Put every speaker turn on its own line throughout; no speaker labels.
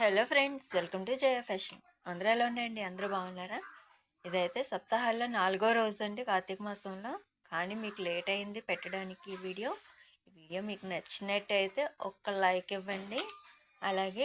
Hello friends welcome to Jaya fashion. అందరూ ఎలా ఉన్నాయండి అందరూ బాగున్నారా? ఇదైతే సప్తాహాల్లో నాలుగో రోజు అండి కార్తీక మాసంలో. కానీ మీకు లేట్ అయింది పెట్టడానికి ఈ వీడియో. ఈ వీడియో మీకు నచ్చినట్టయితే ఒక్క లైక్ ఇవ్వండి. అలాగే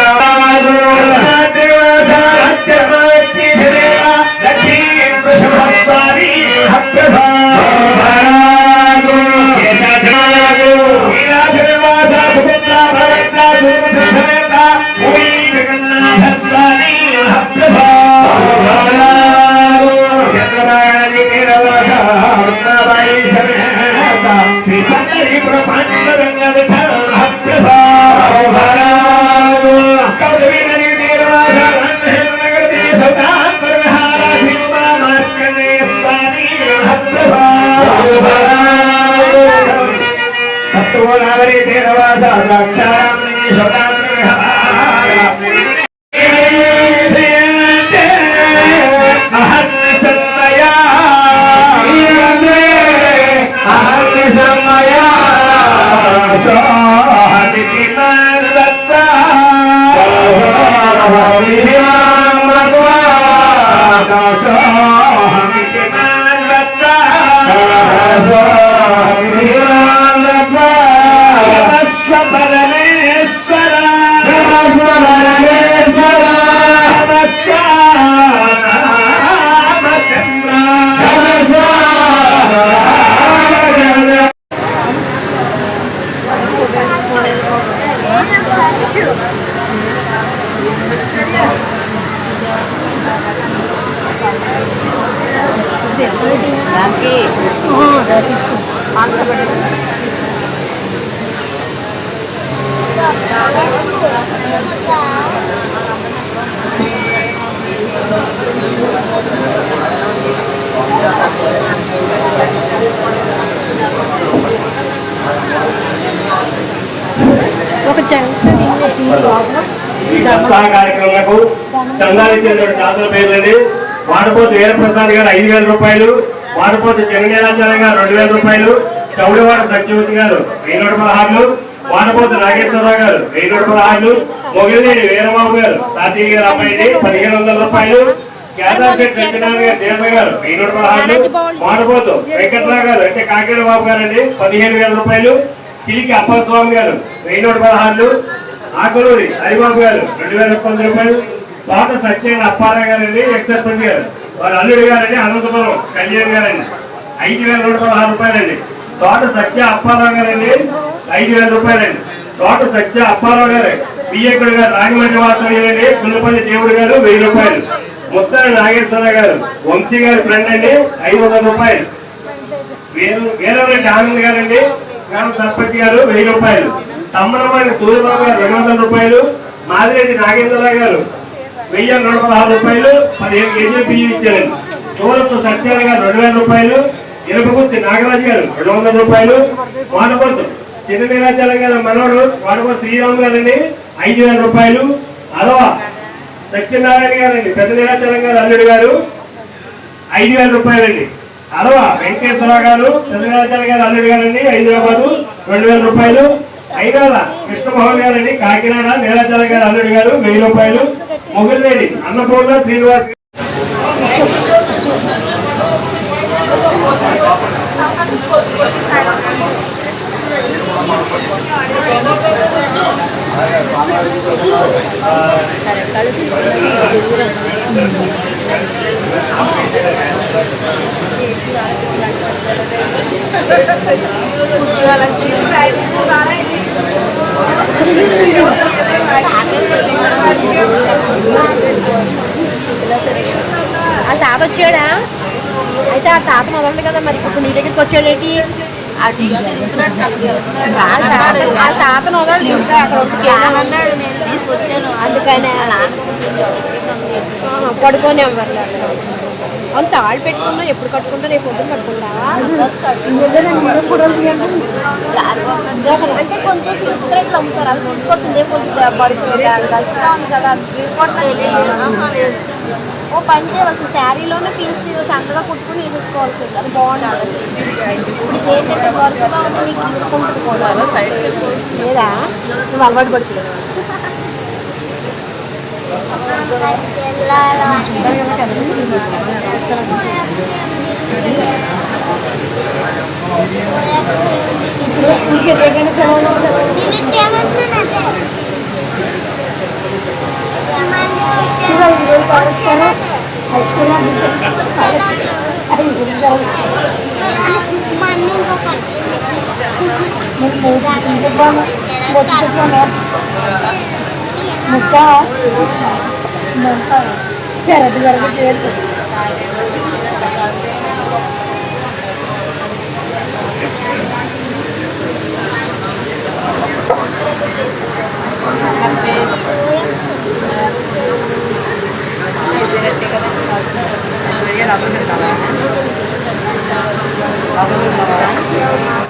సాంద్ర శ్రీ బాలరామచంద్ర సదా సత్వనాగరి తేరవాస ద్రాక్షారామణి
ఒక జంట
ఈ సప్తాహ కార్యక్రమాలకు చందాలు చెందిన దాతల పేర్లండి వాడపోతు వీరప్రసాద్ గారు ఐదు వేల రూపాయలు వాడపోతు జగనీలాచార్య గారు రెండు వేల రూపాయలు చౌడవాడ సత్యవతి గారు వెయ్యి నూట పదహారులు వాడపోతు నాగేశ్వరరావు గారు వెయ్యి నూట పదహారులు మొగిలినేని వీరబాబు గారు తాతయ్య గారు అమ్మాయిని పదిహేను వందల రూపాయలు కేదార్శెట్టి సత్యనారాయణ గారు దేవ గారు వెయ్యి నూట పదహారులు వాడపోతు వెంకట్రావు గారు అంటే కాకినాడ బాబు గారు అండి పదిహేను వేల రూపాయలు చిలికి అప్పస్వామి గారు వెయ్యి నూట పదహారులు ఆకులూరి హరిబాబు గారు రెండు వేల వంద రూపాయలు. తోట సత్యనారాయణ అప్పారావు గారండి ఎక్స్ సర్పంచ్ గారు. వారి అల్లుడి గారండి అనంతపురం కళ్యాణ్ గారండి. ఐదు వేల నూట పదహారు రూపాయలండి. తోట సత్య అప్పారావు గారండి ఐదు వేల రూపాయలండి. తోట సత్య అప్పారావు గారు బియ్యకుడు గారు రాగిమండ్రి వాసండి పుల్లపల్లి దేవుడు గారు వెయ్యి రూపాయలు. ముత్తాల నాగేశ్వరరావు గారు వంశీ గారి ఫ్రెండ్ అండి ఐదు వందల రూపాయలు. వేరే వేరే ఆనంద్ గారండి గ్రామ సర్పంచ్ గారు వెయ్యి రూపాయలు. తమ్మలవాడి సూర్యబాబు గారు రెండు వందల రూపాయలు మాదిరెడ్డి నాగేంద్రరావు గారు వెయ్యి నూట పదహారు రూపాయలు పదిహేను కేజీలు బియ్యం ఇచ్చారండి. సూరత్ సత్యాల గారు రెండు వేల రూపాయలు ఇరపగుర్తి నాగరాజు గారు రెండు వందల రూపాయలు వానపొత్తు చిన్న నీరాచార్య గారు మనోడు వానపొత్తు శ్రీరామ్ గారండి ఐదు వేల రూపాయలు అలవా సత్యనారాయణ గారండి పెద్ద నీలాచలం గారు అల్లుడు గారు ఐదు వేల రూపాయలండి. అలవా వెంకటేశ్వరరావు గారు పెద్ద నీలాచలం గారు అల్లుడు గారండి హైదరాబాదు రెండు వేల రూపాయలు ఐదాల కృష్ణమోహన్ గారండి కాకినాడ నీలాచలం గారు అల్లుడు గారు వెయ్యి రూపాయలు మొగులేడి అన్నపూర్ణ శ్రీనివాస్
ఆ తాత వచ్చాడా? అయితే ఆ తాత మొదలు కదా మరి ఇప్పుడు నీ దగ్గరికి వచ్చాడేంటి? ఆ తాత వదలడు ఇంకా అక్కడ
నేను తీసుకొచ్చాను.
అందుకనే. పడుకోనే అవ్వాలి అంత ఆళ్ళు పెట్టుకున్నా ఎప్పుడు కట్టుకుంటా రేపు పొద్దున కట్టుకుంటా? అంటే కొంచెం అమ్ముతారు. అది కొంచెం కదా ఓ పని చేయవలసి శారీలోనే పీస్ తీసి అంతగా కుట్టుకుని వేసేసుకోవాల్సింది. అది బాగుంటుంది ఇప్పుడు ఏంటంటే వర్క్గా ఉంది నీకు ఇరుక్కుంటుంది కూడా లేదా? నువ్వు అలవాటు పడుతుంది Muka, muka, cara dengar gitu ya. Friday.